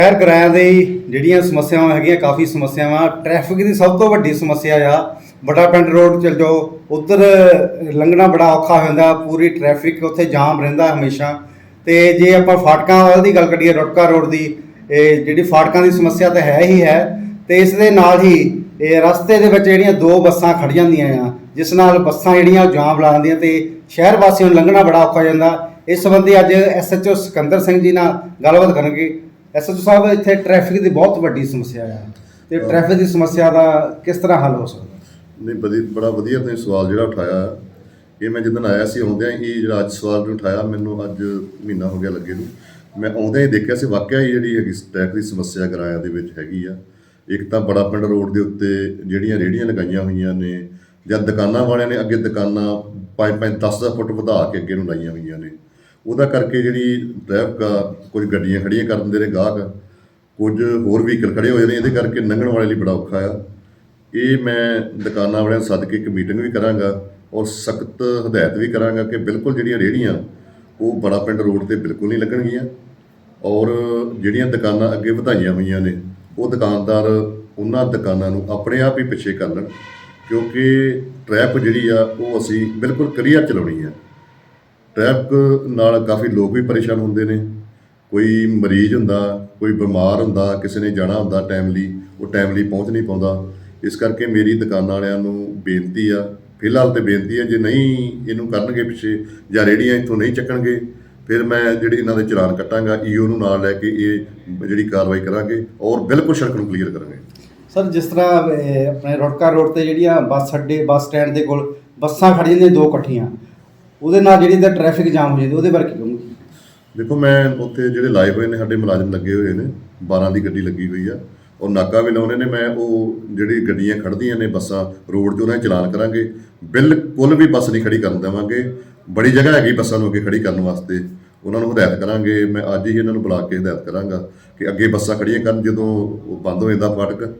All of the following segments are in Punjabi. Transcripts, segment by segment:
ਸ਼ਹਿਰ ਕਿਰਾਇਆ ਦੇ ਜਿਹੜੀਆਂ ਸਮੱਸਿਆਵਾਂ ਹੈਗੀਆਂ, ਕਾਫੀ ਸਮੱਸਿਆਵਾਂ ਟ੍ਰੈਫਿਕ ਦੀ ਸਭ ਤੋਂ ਵੱਡੀ ਸਮੱਸਿਆ ਆ, ਵੱਡਾ ਪਿੰਡ ਰੋਡ ਚਲ ਜਾਓ, ਉਧਰ ਲੰਘਣਾ ਬੜਾ ਔਖਾ ਹੋ ਜਾਂਦਾ, ਪੂਰੀ ਟ੍ਰੈਫਿਕ ਉੱਥੇ ਜਾਮ ਰਹਿੰਦਾ ਹਮੇਸ਼ਾ। ਤੇ ਜੇ ਆਪਾਂ ਫਾਟਕਾਂ ਵੱਲ ਦੀ ਗੱਲ ਕਰੀਏ ਰੁਟਕਾ ਰੋਡ ਦੀ, ਇਹ ਜਿਹੜੀ ਫਾਟਕਾਂ ਦੀ ਸਮੱਸਿਆ ਤਾਂ ਹੈ ਹੀ ਹੈ, ਤੇ ਇਸ ਦੇ ਨਾਲ ਹੀ ਇਹ ਰਸਤੇ ਦੇ ਵਿੱਚ ਜਿਹੜੀਆਂ ਦੋ ਬੱਸਾਂ ਖੜ ਜਾਂਦੀਆਂ ਆ, ਜਿਸ ਨਾਲ ਬੱਸਾਂ ਜਿਹੜੀਆਂ ਉਹ ਜਾਮ ਲਾ ਦਿੰਦੀਆਂ ਤੇ ਸ਼ਹਿਰ ਵਾਸੀਆਂ ਨੂੰ ਲੰਘਣਾ ਬੜਾ ਔਖਾ ਜਾਂਦਾ। ਇਸ ਸੰਬੰਧੀ ਅੱਜ ਐਸਐਚਓ ਸਿਕੰਦਰ ਸਿੰਘ ਜੀ ਨਾਲ ਗੱਲਬਾਤ ਕਰਨਗੇ। ਐਸਐਚਓ ਸਾਹਿਬ ਇੱਥੇ ਟ੍ਰੈਫਿਕ ਦੀ ਬਹੁਤ ਵੱਡੀ ਸਮੱਸਿਆ ਆ। ਤੇ ਟ੍ਰੈਫਿਕ ਦੀ ਸਮੱਸਿਆ ਦਾ ਕਿਸ ਤਰ੍ਹਾਂ ਹੱਲ ਹੋ ਸਕਦਾ? ਨਹੀਂ ਵਧੀ ਬੜਾ ਵਧੀਆ ਤੁਸੀਂ ਸਵਾਲ ਜਿਹੜਾ ਉਠਾਇਆ। ਇਹ ਮੈਂ ਜਦੋਂ ਆਇਆ ਸੀ ਆਉਂਦਿਆਂ ਹੀ ਜਿਹੜਾ ਅੱਜ ਸਵਾਲ ਨੂੰ ਉਠਾਇਆ ਮੈਨੂੰ ਅੱਜ ਮਹੀਨਾ ਹੋ ਗਿਆ ਲੱਗੇ ਨੂੰ। ਮੈਂ ਆਉਂਦਿਆਂ ਹੀ ਦੇਖਿਆ ਸੀ ਵਾਕਿਆ ਹੀ ਜਿਹੜੀ ਹੈਗੀ ਟ੍ਰੈਫਿਕ ਦੀ ਸਮੱਸਿਆ ਕਿਰਾਇਆ ਦੇ ਵਿੱਚ ਹੈਗੀ ਆ। ਇੱਕ ਤਾਂ ਬੜਾ ਪਿੰਡ ਰੋਡ ਦੇ ਉੱਤੇ ਜਿਹੜੀਆਂ ਰੇਹੜੀਆਂ ਲਗਾਈਆਂ ਹੋਈਆਂ ਨੇ ਜਾਂ ਦੁਕਾਨਾਂ ਵਾਲਿਆਂ ਨੇ ਅੱਗੇ ਦੁਕਾਨਾਂ 5-5 10-10 ਫੁੱਟ ਵਧਾ ਕੇ ਅੱਗੇ ਨੂੰ ਲਾਈਆਂ ਹੋਈਆਂ ਨੇ। ਉਹਦਾ ਕਰਕੇ ਜਿਹੜੀ ਟ੍ਰੈਫਿਕ ਆ, ਕੁਝ ਗੱਡੀਆਂ ਖੜੀਆਂ ਕਰ ਦਿੰਦੇ ਨੇ ਗਾਹਕ ਕੁਝ ਹੋਰ ਵਹੀਕਲ ਖੜੇ ਹੋ ਜਾਂਦੇ ਨੇ, ਇਹਦੇ ਕਰਕੇ ਲੰਘਣ ਵਾਲੇ ਲਈ ਬੜਾ ਔਖਾ ਆ। ਇਹ ਮੈਂ ਦੁਕਾਨਾਂ ਵਾਲਿਆਂ ਨੂੰ ਸੱਦ ਕੇ ਇੱਕ ਮੀਟਿੰਗ ਵੀ ਕਰਾਂਗਾ ਔਰ ਸਖਤ ਹਦਾਇਤ ਵੀ ਕਰਾਂਗਾ ਕਿ ਬਿਲਕੁਲ ਜਿਹੜੀਆਂ ਰੇਹੜੀਆਂ, ਉਹ ਬੜਾ ਪਿੰਡ ਰੋਡ ਤੇ ਬਿਲਕੁਲ ਨਹੀਂ ਲੱਗਣਗੀਆਂ। ਔਰ ਜਿਹੜੀਆਂ ਦੁਕਾਨਾਂ ਅੱਗੇ ਵਧਾਈਆਂ ਹੋਈਆਂ ਨੇ, ਉਹ ਦੁਕਾਨਦਾਰ ਉਹਨਾਂ ਦੁਕਾਨਾਂ ਨੂੰ ਆਪਣੇ ਆਪ ਹੀ ਪਿੱਛੇ ਕਰ ਲੈਣ, ਕਿਉਂਕਿ ਟ੍ਰੈਫਿਕ ਜਿਹੜੀ ਆ, ਉਹ ਅਸੀਂ ਬਿਲਕੁਲ ਕਲੀਅਰ ਚਲਾਉਣੀ ਆ। ਟ੍ਰੈਫਿਕ ਨਾਲ ਕਾਫੀ ਲੋਕ ਵੀ ਪਰੇਸ਼ਾਨ ਹੁੰਦੇ ਨੇ। ਕੋਈ ਮਰੀਜ਼ ਹੁੰਦਾ ਕੋਈ ਬਿਮਾਰ ਹੁੰਦਾ ਕਿਸੇ ਨੇ ਜਾਣਾ ਹੁੰਦਾ ਟਾਈਮਲੀ ਉਹ ਟਾਈਮਲੀ ਪਹੁੰਚ ਨਹੀਂ ਪਾਉਂਦਾ। ਇਸ ਕਰਕੇ ਮੇਰੀ ਦੁਕਾਨਾਂ ਵਾਲਿਆਂ ਨੂੰ ਬੇਨਤੀ ਆ ਫਿਲਹਾਲ ਤੇ ਬੇਨਤੀ ਹੈ ਜੇ ਨਹੀਂ ਇਹਨੂੰ ਕਰਨਗੇ ਪਿੱਛੇ ਜਾਂ ਰੇੜੀਆਂ ਇੱਥੋਂ ਨਹੀਂ ਚੱਕਣਗੇ ਫਿਰ ਮੈਂ ਜਿਹੜੀ ਇਹਨਾਂ ਦੇ ਚਲਾਨ ਕੱਟਾਂਗਾ ਈਓ ਨੂੰ ਨਾਲ ਲੈ ਕੇ ਇਹ ਜਿਹੜੀ ਕਾਰਵਾਈ ਕਰਾਂਗੇ ਔਰ ਬਿਲਕੁਲ ਸੜਕ ਨੂੰ ਕਲੀਅਰ ਕਰਾਂਗੇ। ਸਰ ਜਿਸ ਤਰ੍ਹਾਂ ਅਹ, ਆਪਣੇ ਰੁੜਕਾ ਰੋਡ ਤੇ ਜਿਹੜੀਆਂ ਬੱਸ ਅੱਡੇ ਬੱਸ ਸਟੈਂਡ ਦੇ ਕੋਲ ਬੱਸਾਂ ਖੜੀਆਂ ਨੇ ਦੋ ਇਕੱਠੀਆਂ ਉਹਦੇ ਨਾਲ ਜਿਹੜੀ ਦਾ ਟ੍ਰੈਫਿਕ ਜਾਮ ਹੋ ਜਾਂਦੀ ਉਹਦੇ ਬਾਰੇ ਕੀ ਕਹੋਗੇ? ਦੇਖੋ, ਮੈਂ ਉੱਥੇ ਜਿਹੜੇ ਲਾਏ ਹੋਏ ਨੇ, ਸਾਡੇ ਮੁਲਾਜ਼ਮ ਲੱਗੇ ਹੋਏ ਨੇ 12 ਦੀ ਗੱਡੀ ਲੱਗੀ ਹੋਈ ਆ। ਔਰ ਨਾਕਾ ਵੀ ਲਾਉਣੇ ਨੇ, ਮੈਂ ਉਹ ਜਿਹੜੀ ਗੱਡੀਆਂ ਖੜਦੀਆਂ ਨੇ ਬੱਸਾਂ, ਰੋਡ 'ਤੇ ਉਹਨਾਂ ਦੇ ਚਲਾਨ ਕਰਾਂਗੇ। ਬਿਲਕੁਲ ਵੀ ਬੱਸ ਨਹੀਂ ਖੜੀ ਕਰਨ ਦੇਵਾਂਗੇ। ਬੜੀ ਜਗ੍ਹਾ ਹੈਗੀ ਬੱਸਾਂ ਨੂੰ ਅੱਗੇ ਖੜੀ ਕਰਨ ਵਾਸਤੇ। ਉਹਨਾਂ ਨੂੰ ਹਦਾਇਤ ਕਰਾਂਗੇ। ਮੈਂ ਅੱਜ ਹੀ ਇਹਨਾਂ ਨੂੰ ਬੁਲਾ ਕੇ ਹਦਾਇਤ ਕਰਾਂਗਾ ਕਿ ਅੱਗੇ ਬੱਸਾਂ ਖੜੀਆਂ ਕਰਨ ਜਦੋਂ ਉਹ ਬੰਦ ਹੋ ਜਾਂਦਾ ਫਾਟਕ।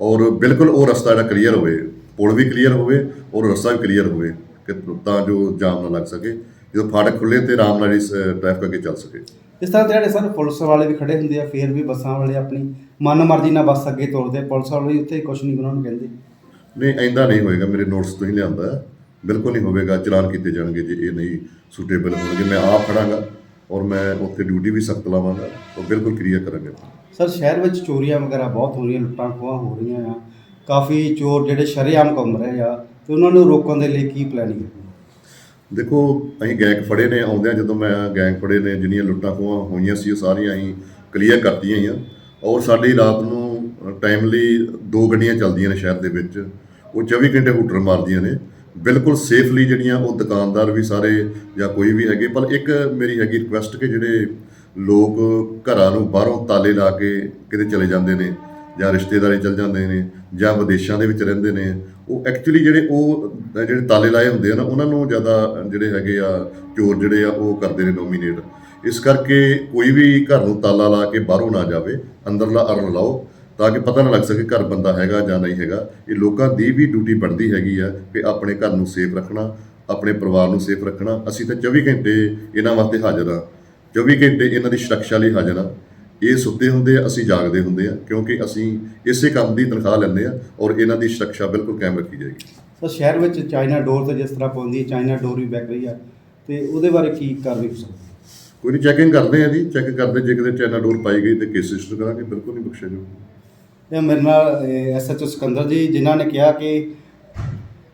ਔਰ ਬਿਲਕੁਲ ਉਹ ਰਸਤਾ ਜਿਹੜਾ ਕਲੀਅਰ ਹੋਵੇ, ਪੁਲ ਵੀ ਕਲੀਅਰ ਹੋਵੇ, ਔਰ ਰਸਤਾ ਵੀ ਕਲੀਅਰ ਹੋਵੇ। ਕਿ ਤਾਂ ਜੋ ਜਾਮ ਨਾ ਲੱਗ ਸਕੇ ਜਦੋਂ ਫਾਟਕ ਖੁੱਲੇ ਤੇ ਆਰਾਮ ਨਾਲ ਇਸ ਟ੍ਰੈਫਿਕ ਅੱਗੇ ਚੱਲ ਸਕੇ। ਇਸ ਤਰ੍ਹਾਂ ਜਿਹੜੇ ਸਰ ਪੁਲਿਸ ਵਾਲੇ ਵੀ ਖੜੇ ਹੁੰਦੇ ਆ ਫੇਰ ਵੀ ਬੱਸਾਂ ਵਾਲੇ ਆਪਣੀ ਮਨ ਮਰਜ਼ੀ ਨਾਲ ਬੱਸ ਅੱਗੇ ਤੋਰਦੇ। ਪੁਲਿਸ ਵਾਲੇ ਉੱਥੇ ਕੁਝ ਨਹੀਂ ਉਹਨਾਂ ਨੂੰ ਕਹਿੰਦੇ। ਨਹੀਂ ਐਂਦਾ ਨਹੀਂ ਹੋਏਗਾ। ਮੇਰੇ ਨੋਟਸ ਤੋਂ ਹੀ ਲਿਆਂਦਾ। ਬਿਲਕੁਲ ਨਹੀਂ ਹੋਵੇਗਾ। ਚਲਾਨ ਕੀਤੇ ਜਾਣਗੇ ਜੇ ਇਹ ਨਹੀਂ ਸੂਟੇਬਲ ਹੋਣਗੇ। ਮੈਂ ਆਪ ਖੜਾਂਗਾ ਔਰ ਮੈਂ ਉੱਥੇ ਡਿਊਟੀ ਵੀ ਸਖਤ ਲਾਵਾਂਗਾ। ਔਰ ਬਿਲਕੁਲ ਕਲੀਅਰ ਕਰਾਂਗੇ। ਸਰ ਸ਼ਹਿਰ ਵਿੱਚ ਚੋਰੀਆਂ ਵਗੈਰਾ ਬਹੁਤ ਹੋ ਰਹੀਆਂ ਲੁੱਟਾਂ ਖੋਹਾਂ ਹੋ ਰਹੀਆਂ ਆ। ਕਾਫੀ ਚੋਰ ਜਿਹੜੇ ਸ਼ਰੇਆਮ ਘੁੰਮ ਰਹੇ ਆ ਤੇ ਉਹਨਾਂ ਨੂੰ ਰੋਕਣ ਦੇ ਲਈ ਕੀ ਪਲੈਨਿੰਗ ਹੈ? ਦੇਖੋ, ਅਸੀਂ ਗੈਂਗ ਫੜੇ ਨੇ, ਆਉਂਦਿਆਂ ਜਦੋਂ ਮੈਂ ਗੈਂਗ ਫੜੇ ਨੇ, ਜਿੰਨੀਆਂ ਲੁੱਟਾਂ ਖੋਹਾਂ ਹੋਈਆਂ ਸੀ, ਉਹ ਸਾਰੀਆਂ ਅਸੀਂ ਕਲੀਅਰ ਕਰਤੀਆਂ ਹੀ ਆ ਔਰ ਸਾਡੀ ਰਾਤ ਨੂੰ ਟਾਈਮਲੀ ਦੋ ਗੱਡੀਆਂ ਚੱਲਦੀਆਂ ਨੇ ਸ਼ਹਿਰ ਦੇ ਵਿੱਚ। ਉਹ 24 ਘੰਟੇ ਹੂਟਰ ਮਾਰਦੀਆਂ ਨੇ। ਬਿਲਕੁਲ ਸੇਫਲੀ ਜਿਹੜੀਆਂ ਉਹ ਦੁਕਾਨਦਾਰ ਵੀ ਸਾਰੇ ਜਾਂ ਕੋਈ ਵੀ ਹੈਗੇ, ਪਰ ਇੱਕ ਮੇਰੀ ਹੈਗੀ ਰਿਕੁਐਸਟ ਕਿ ਜਿਹੜੇ ਲੋਕ ਘਰਾਂ ਨੂੰ ਬਾਹਰੋਂ ਤਾਲੇ ਲਾ ਕੇ ਕਿਤੇ ਚਲੇ ਜਾਂਦੇ ਨੇ ਜਾਂ ਰਿਸ਼ਤੇਦਾਰੀ ਚਲ ਜਾਂਦੇ ਨੇ ਜਾਂ ਵਿਦੇਸ਼ਾਂ ਦੇ ਵਿੱਚ ਰਹਿੰਦੇ ਨੇ, ਉਹ ਐਕਚੁਅਲੀ ਜਿਹੜੇ ਉਹ ਜਿਹੜੇ ਤਾਲੇ ਲਾਏ ਹੁੰਦੇ ਆ ਨਾ, ਉਹਨਾਂ ਨੂੰ ਜ਼ਿਆਦਾ ਜਿਹੜੇ ਹੈਗੇ ਆ ਚੋਰ ਜਿਹੜੇ ਆ, ਉਹ ਕਰਦੇ ਨੇ ਡੋਮੀਨੇਟ ਇਸ ਕਰਕੇ ਕੋਈ ਵੀ ਘਰ ਨੂੰ ਤਾਲਾ ਲਾ ਕੇ ਬਾਹਰੋਂ ਨਾ ਜਾਵੇ, ਅੰਦਰਲਾ ਅਰਨ ਲਾਓ, ਤਾਂ ਕਿ ਪਤਾ ਨਾ ਲੱਗ ਸਕੇ ਘਰ ਬੰਦਾ ਹੈਗਾ ਜਾਂ ਨਹੀਂ ਹੈਗਾ। ਇਹ ਲੋਕਾਂ ਦੀ ਵੀ ਡਿਊਟੀ ਬਣਦੀ ਹੈਗੀ ਆ ਕਿ ਆਪਣੇ ਘਰ ਨੂੰ ਸੇਫ ਰੱਖਣਾ, ਆਪਣੇ ਪਰਿਵਾਰ ਨੂੰ ਸੇਫ ਰੱਖਣਾ। ਅਸੀਂ ਤਾਂ 24 ਘੰਟੇ ਇਹਨਾਂ ਵਾਸਤੇ ਹਾਜ਼ਰ ਆ 24 ਘੰਟੇ ਇਹਨਾਂ ਦੀ ਸੁਰੱਖਿਆ ਲਈ ਹਾਜ਼ਰ ਆ ਇਹ ਸੁੱਤੇ ਹੁੰਦੇ ਆ ਅਸੀਂ ਜਾਗਦੇ ਹੁੰਦੇ ਆ ਕਿਉਂਕਿ ਅਸੀਂ ਇਸੇ ਕੰਮ ਦੀ ਤਨਖਾਹ ਲੈਂਦੇ ਆ ਔਰ ਇਹਨਾਂ ਦੀ ਸੁਰੱਖਿਆ ਬਿਲਕੁਲ ਕਾਇਮ ਰੱਖੀ ਜਾਏਗੀ। ਸਰ ਸ਼ਹਿਰ ਵਿੱਚ ਚਾਈਨਾ ਡੋਰ ਤੇ ਜਿਸ ਤਰ੍ਹਾਂ ਪਾਉਂਦੀ ਹੈ ਚਾਈਨਾ ਡੋਰ ਵੀ ਵਿਕ ਰਹੀ ਆ ਤੇ ਉਹਦੇ ਬਾਰੇ ਕੀ ਕਾਰਵਾਈ ਹੋ ਸਕਦੀ? ਕੋਈ ਨਹੀਂ ਚੈਕਿੰਗ ਕਰਦੇ ਆ ਜੀ ਚੈੱਕ ਕਰਦੇ ਜੇ ਕਿਤੇ ਚਾਈਨਾ ਡੋਰ ਪਾਈ ਗਈ ਤੇ ਕੇਸ ਰਜਿਸਟਰ ਕਰਾਂਗੇ ਬਿਲਕੁਲ ਨਹੀਂ ਬਖਸ਼ਿਆ ਜਾਊਗਾ। ਤੇ ਮੇਰੇ ਨਾਲ ਐਸਐਚਓ ਸਿਕੰਦਰ ਜੀ ਜਿਨ੍ਹਾਂ ਨੇ ਕਿਹਾ ਕਿ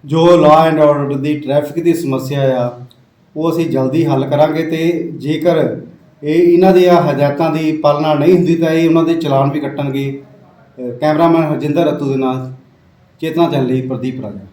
ਜੋ ਲਾਅ ਐਂਡ ਆਰਡਰ ਦੀ ਟ੍ਰੈਫਿਕ ਦੀ ਸਮੱਸਿਆ ਆ ਉਹ ਅਸੀਂ ਜਲਦੀ ਹੱਲ ਕਰਾਂਗੇ ਤੇ ਜੇਕਰ ਇਹ ਇਹਨਾਂ ਦੀਆਂ ਹਦਾਇਤਾਂ ਦੀ ਪਾਲਣਾ ਨਹੀਂ ਹੁੰਦੀ ਤਾਂ ਇਹ ਉਹਨਾਂ ਦੇ ਚਲਾਨ ਵੀ ਕੱਟਣਗੇ। ਕੈਮਰਾਮੈਨ ਹਰਜਿੰਦਰ ਰਤੂ ਦੇ ਨਾਲ ਚੇਤਨਾ ਚੱਲ ਲਈ ਪ੍ਰਦੀਪ ਰਾਜਾ।